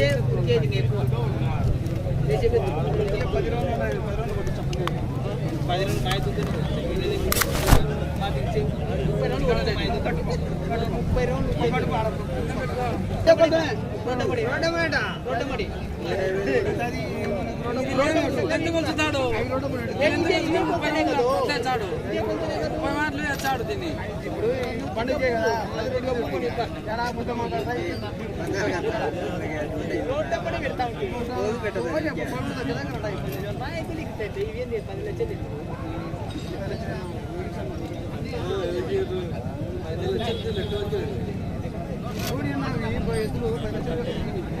అంటే కేజీ ఎక్కువ దేశీ పెద్ద పది రోజులు ఉన్నాయి, పది రోజులు కొట్టి చెప్పండి. పది రోజులు కాయ దుద్దులు మాకు ఇచ్చే ముప్పై రోజులు కొడతాయి కాయ దుద్దు. ముప్పై రోజులు ఒకటి వాడకు. ఎందుకు ఉంచుతాడు ఎందుకు తెచ్చాడు ముప్పై మాటలు తెచ్చాడు దీన్ని పది లక్షలు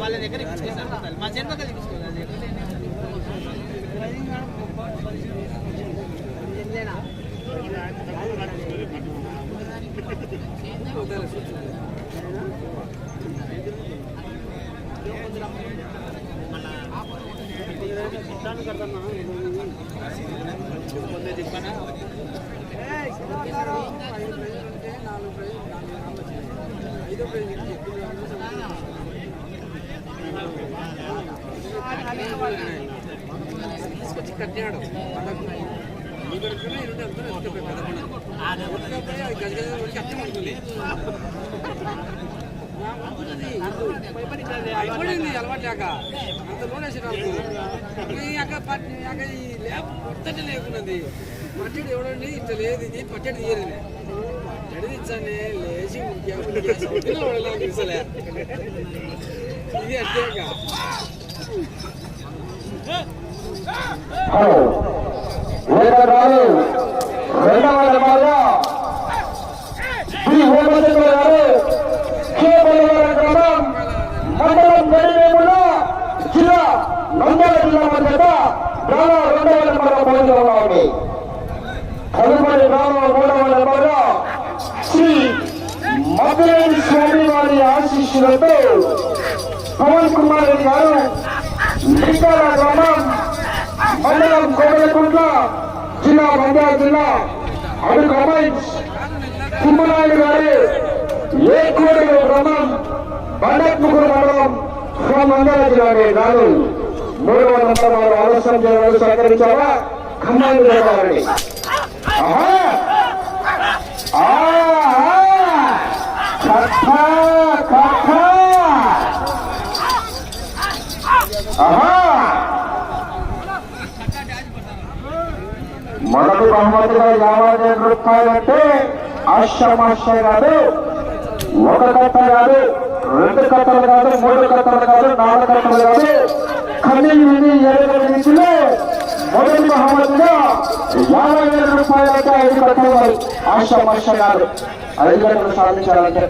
వాళ్ళ దగ్గర ఇప్పించుకోవాలి మా చెన్ పక్కన ఇప్పించుకోవాలి పేజీ తీసుకొచ్చి కట్టాడు ఇక్కడ ఇరుంటే అంతా ఎత్తుకపోయి పెద్ద ఎత్తుకపోయి అది గజ గజ ఉడికి అయిపోయింది అలవాటు లేక. అంత లోన్ వేసేటప్పుడు ఈ అక్క పట్- ఈ అక్క ఈ లేప లేకున్నది. పట్టడి ఎవడండి ఇట్లా లేదు ఇది పట్టడి తీయదు పట్టడి ఇచ్చానే లేచి ఉడికా ఇది అంతేక వీరరాలు రెండవ నెంబర్గా. గారు కేవలం గ్రామం మండలం గడివేముల జిల్లా నంద్యాల జిల్లా మధ్యత గ్రామం రెండవ నెంబర్గా పోటీ ఉన్నాయి తదుపరి గ్రామం మూడవ నెంబర్గా శ్రీ మధురైన స్వామి వారి ఆశీస్సులతో పవన్ కుమార్ రెడ్డి గారు లింగాల గ్రామం మండలం కోవలకుంట్ల జిల్లా నంద్యాల జిల్లా అడు కమైన్స్ తిమ్మనాయుడు గారి ఏకోడలు గ్రామం బండత్ముకుడు మండలం ఫ్రమ్ నంద్యాల జిల్లా గారు మూడు వందల వారు ఆలస్యం చేయడానికి సహకరించావా ఖమ్మాన్ని జరగాలని మొదటి బహుమతిగా యాభై వేల రూపాయలంటే ఆశ్రమాశ్రయ కాదు ఒక కట్ట కాదు రెండు కట్టలు కాదు మూడు కట్టలు కాదు నాలుగు కట్టలు కాదు కన్నీళ్ళు విని ఏడు మొదటి మహమ్మద్గా యాభై వేల రూపాయలంటే ఐదు కట్టలు మరి ఆశ్రమాశ్రయ కాదు ఐదు గంటలు సాధించాలంటే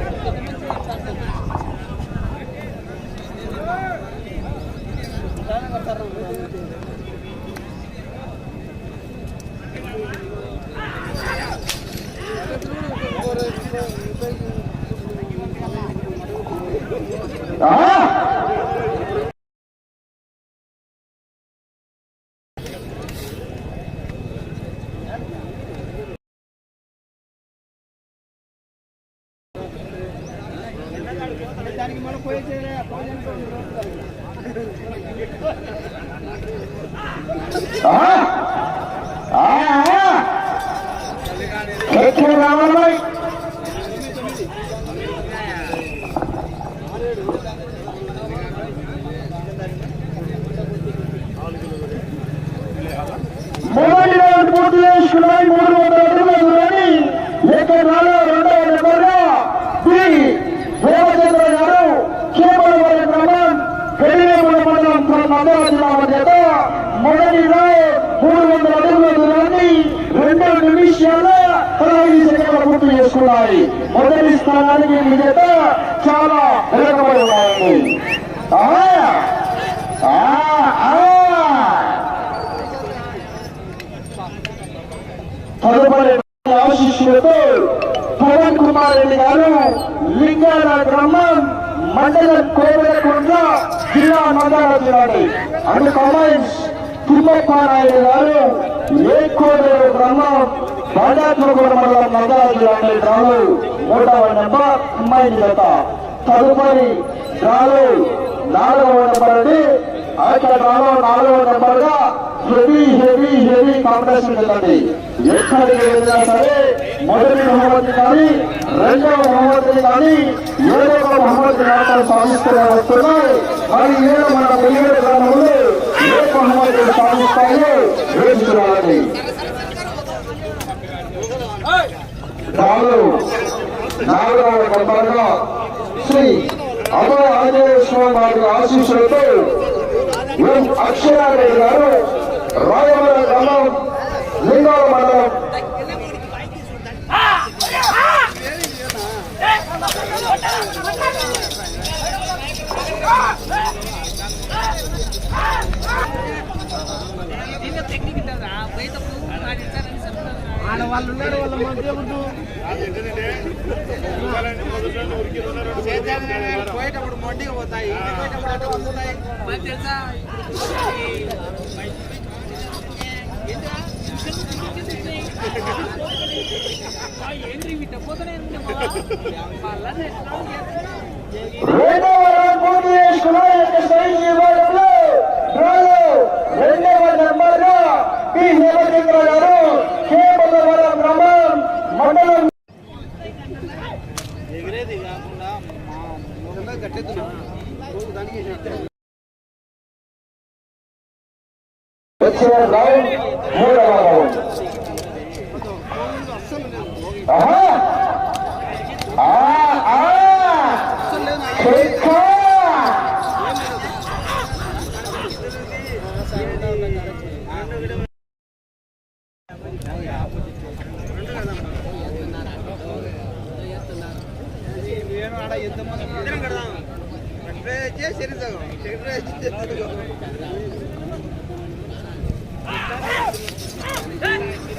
ఆ? ఆ? ఆ? చేసుకున్నాయి మూడు వందల అడుగుల దూరాన్ని ఏకరాలో రెండవ నెంబర్గా బి దేవచంద్ర గారు కేవలవరం గ్రామం పెరివేముల మండలం మండల జిల్లా మధ్యత మొదటిగా మూడు వందల అడుగుల దూరాన్ని రెండు నిమిషాల పదహైదు సెకండ్ల చేసుకున్నాయి. మొదటి స్థానానికి విజేత చాలా వెనుకబడి ఉన్నాయండి తదుపరి ఆశిష్యులతో పవన్ కుమార్ రెడ్డి గారు లింగాల గ్రామం మండల కోవెలకుంట్ల జిల్లా నంద్యాల జిల్లాని అండ్ కామెంట్స్ తిమ్మప్ప నాయుడు గారు ఏ ఏకోదేరు గ్రామం బాడాపురం మండలం నంద్యాల జిల్లాని డ్రాలు మూడవ నెంబర్ అమ్మాయి జత తదుపరి డ్రాలు నాలుగవ నెంబర్ అండి. అక్కడ డ్రాలో నాలుగవ నెంబర్గా హెవీ హెవీ హెవీ కాంపిటీషన్ జరుగుతుంది ఎక్కడికి వెళ్ళినా సరే మొదటి బహుమతి కానీ రెండవ బహుమతి కానీ ఏడవ బహుమతి మాత్రం సాధిస్తూనే వస్తున్నాయి. మరి ఏడు మన తెలియని గ్రామంలో ఏ బహుమతి సాధిస్తాయో వేచి నాలుగు. నాలుగవ నెంబర్గా శ్రీ అమర ఆంజనేయ స్వామి వారి ఆశీస్సులతో ఎం అక్షరారెడ్డి గారు రాయవరం గ్రామం లింగాల మండలం. దీంట్లో టెక్నిక్ ఉంటుందా పోయేటప్పుడు ఆడిస్తారని చెప్తారు ఆడవాళ్ళు ఉన్నారు వాళ్ళ మధ్య పోయేటప్పుడు మొండిగా పోతాయి తెలుసా? ఏంటి వీటి పోతూనే రౌండ్ నెంబర్గా పి. హేమచంద్ర గారు మండలం ఎగిరేది కాకుండా మా కట్టెత్తున్నా దానికి వచ్చిన రౌండ్ మూడవ రౌండ్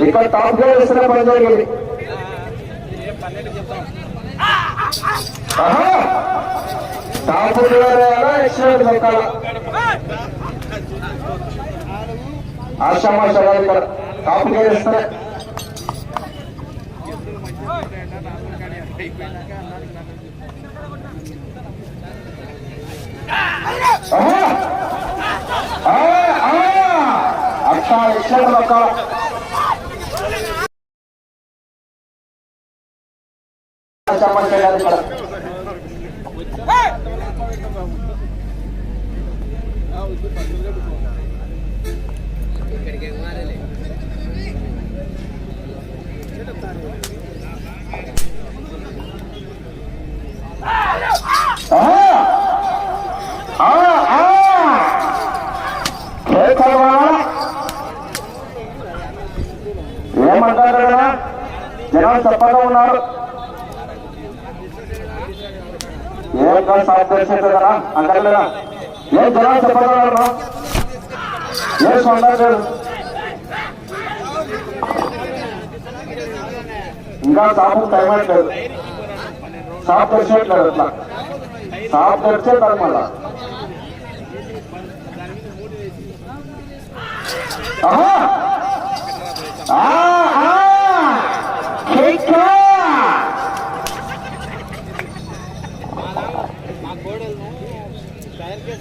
ఇక్కడ టాప్ గేర్ ఇస్తున్న పని జరిగింది. టాప్ గేర్ ఆశామాష ఇక్కడ టాప్ గేర్ ఇస్తారా ఆహా! ఆ, ఆ! ఏమంటారు జనాలు చెప్పగా ఉన్నారు. ఏం కాదు. సాగు తెలిసేది కదా అంటారు ఇంకా సాపు టైం అయిపోయింది సాపు తెరిచేట్లేదు అట్లా. సాపు తెరిచేస్తారు మళ్ళా. ఆహా! ఆహా!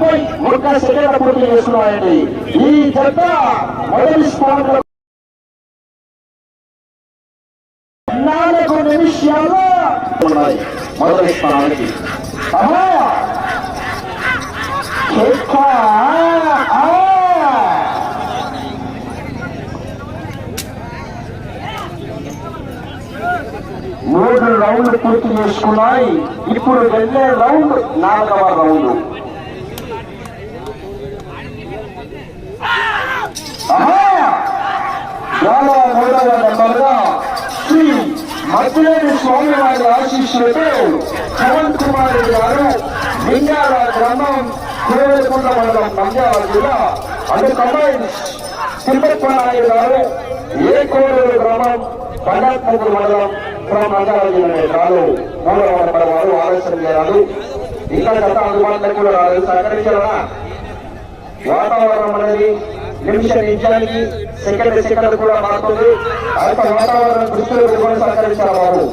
ముప్పై ఒక్క సెకండ్ల పూర్తి చేస్తున్నాయండి ఈ జత మొదటి స్థానంలో నాలుగు నిమిషాల ఉన్నాయి. మొదటి స్థానానికి. మూడు రౌండ్ పూర్తి చేసుకున్నాయి. ఇప్పుడు వెళ్ళే రౌండ్ నాలుగవ రౌండ్ ఆహా! చాలా మూడవ నెంబర్గా శ్రీ మద్దిలేని స్వామి వారి ఆశీస్సులతో పవన్ కుమార్ రెడ్డి గారు లింగాల గ్రామం కురవేకుంట మండలం నంద్యాల జిల్లా అటు కంబైన్స్ తిరుపతి నాయుడు గారు ఏ కోడూరు గ్రామం పండాత్మూరు మండలం ఫ్రమ్ నంద్యాల జిల్లా కాదు మూడవ నెంబర్ వారు ఆలస్యం చేయాలి ఇంకా గత అందుబాటులో కూడా రాలేదు సహకరించారా వాతావరణం అనేది నిమిష నిమిషానికి సెకండ్ సెకండ్ కూడా మారుతుంది అంత వాతావరణం దృష్టిలో పెట్టుకొని సహకరించారు వారు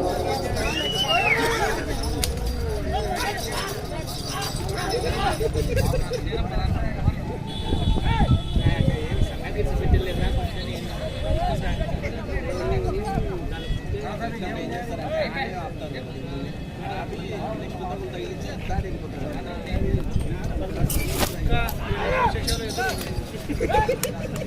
Thank you.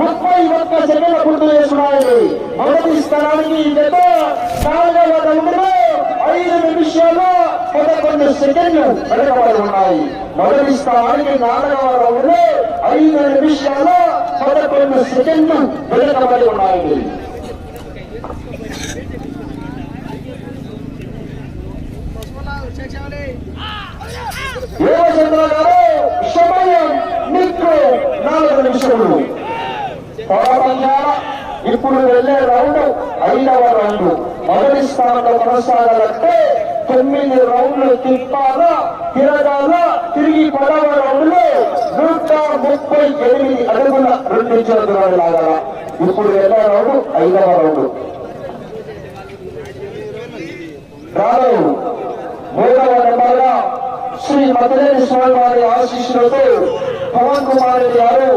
ముప్పై ఒక్క సెకండ్ల చేస్తున్నాయి మొదటి స్థానానికి జత నాలుగవ రౌండ్లో ఐదు పదకొండు సెకండ్లు వెనకబడి ఉన్నాయి మొదటి స్థానానికి నాలుగవ రౌండ్లో ఐదు నిమిషాల పదకొండు సెకండ్లు వెనకబడి ఉన్నాయి యోగచంద్ర గారు సమయం మీకు నాలుగు నిమిషములు. ఇప్పుడు వెళ్ళే రౌండ్ ఐదవ రౌండ్. మొదటి స్థానంలో కొనసాగాలంటే తొమ్మిది రౌండ్లు తిప్పాలా తిరగాల తిరిగి పదవ రౌండ్ నూట ముప్పై ఎనిమిది అడుగుల రెండు ఇంచుల దూరాన్ని లాగాల? ఇప్పుడు వెళ్ళే రౌండ్ ఐదవ రౌండ్. రాలేదు మూడవ నెంబర్గా శ్రీ మధురేని స్వామి వారి ఆశీస్సులతో పవన్ కుమార్ రెడ్డి గారు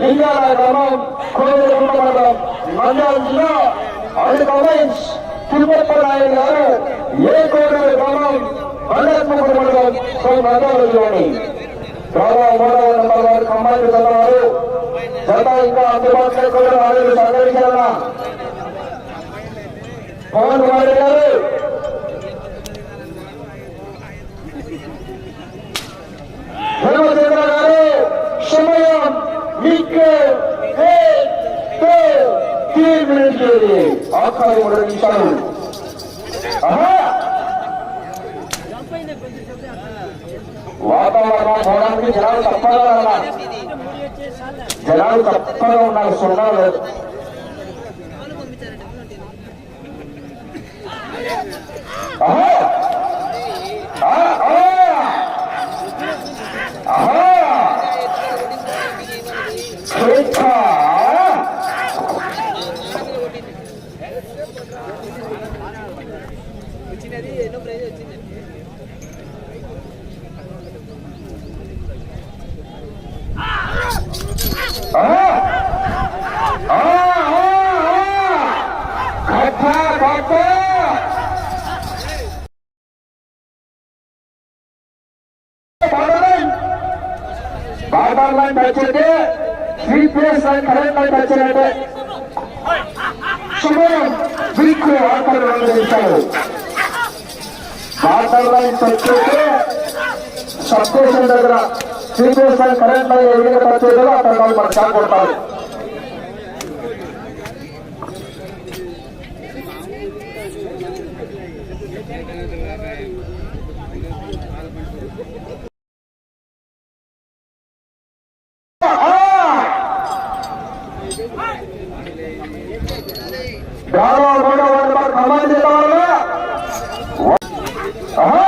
లింగాల గ్రామం కోవిలగుంట మండలం నంద్యాల జిల్లా ఐదు కమెంట్స్ తిరుపతి నాయుడు గారు ఏ కోవిల గ్రామం బండత్మూరు మండలం శ్రీ నంద్యాల జిల్లాని మూడవ నెంబర్ వారు కంబాయిలు చదవారు జత ఇంకా అందుబాటులో కూడా రాలేదు సహకరించాలన్నా పవన్ కుమార్ గారు. హేమచంద్ర గారు. సమయం మీకు ఆఖరి మూడు నిమిషాలు. ఆహా! వాతావరణం పోవడానికి జనాలు తప్పగా ఉన్నారు జనాలు తప్పగా ఉన్నారు సున్నా లేదు ఆహా! బార్డర్ సిపిఎస్ టచ్ అయితే కరెంట్ లైన్ టచ్ అయితే సమయం మీకు ఆఖరి లైన్ టచ్ సబ్ స్టేషన్ దగ్గర సిపిఎస్ కరెంట్ లైన్ అక్కడ వాళ్ళు మన కొడతారు గ్రామ మూడవ నెంబర్ ఖమ్మం జిల్లా వాళ్ళు ఆహా!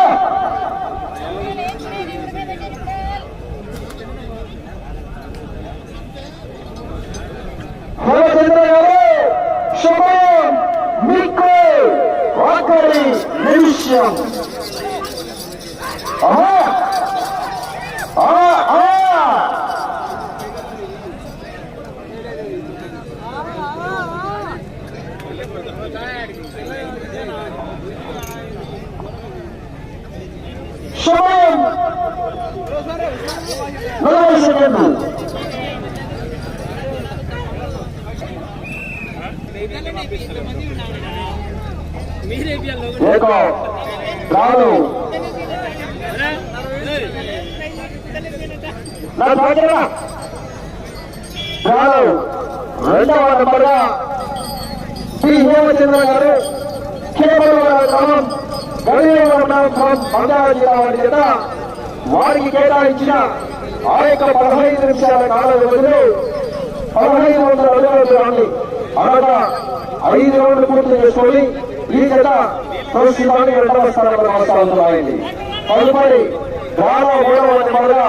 హేమచంద్ర గారు శుభం మీకు ఆఖరి నిమిషం ఆహా! ఆ, ఆ! శుభం నలభై సెకండ్లు మీరే పిల్లలు ఏక రాదు నా రెండవ శ్రీ హేమచంద్ర గారు కేవలం క్రమం జిల్లా వారి చేత వారికి కేటాయించిన ఆ యొక్క పదహైదు నిమిషాల కాల వ్యవధిలో పదహైదు వందల అడుగుల దూరాన్ని అనగా ఐదు రోజులు పూర్తి చేసుకొని ఈ జత ప్రస్తుతానికి రెండవ స్థానంలో కొనసాగుతున్నాయండి తదుపరి మూడవ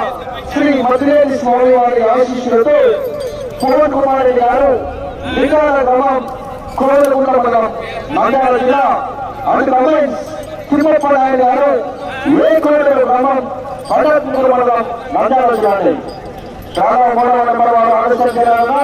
శ్రీ మధురేని స్వామి వారి ఆశీస్సులతో పవన్ కుమార్ రెడ్డి గారు లింగాల గ్రామం కోడలగుంట మండలం నంద్యాల జిల్లా అండ్ రమేష్ తిరుమలపల్లి గారు ఏ కోడలు గ్రామం పండగ మండలం నంద్యాల జిల్లా చాలా గ్రామ మూడవ నెంబర్ వారు అనుసరించాలన్నా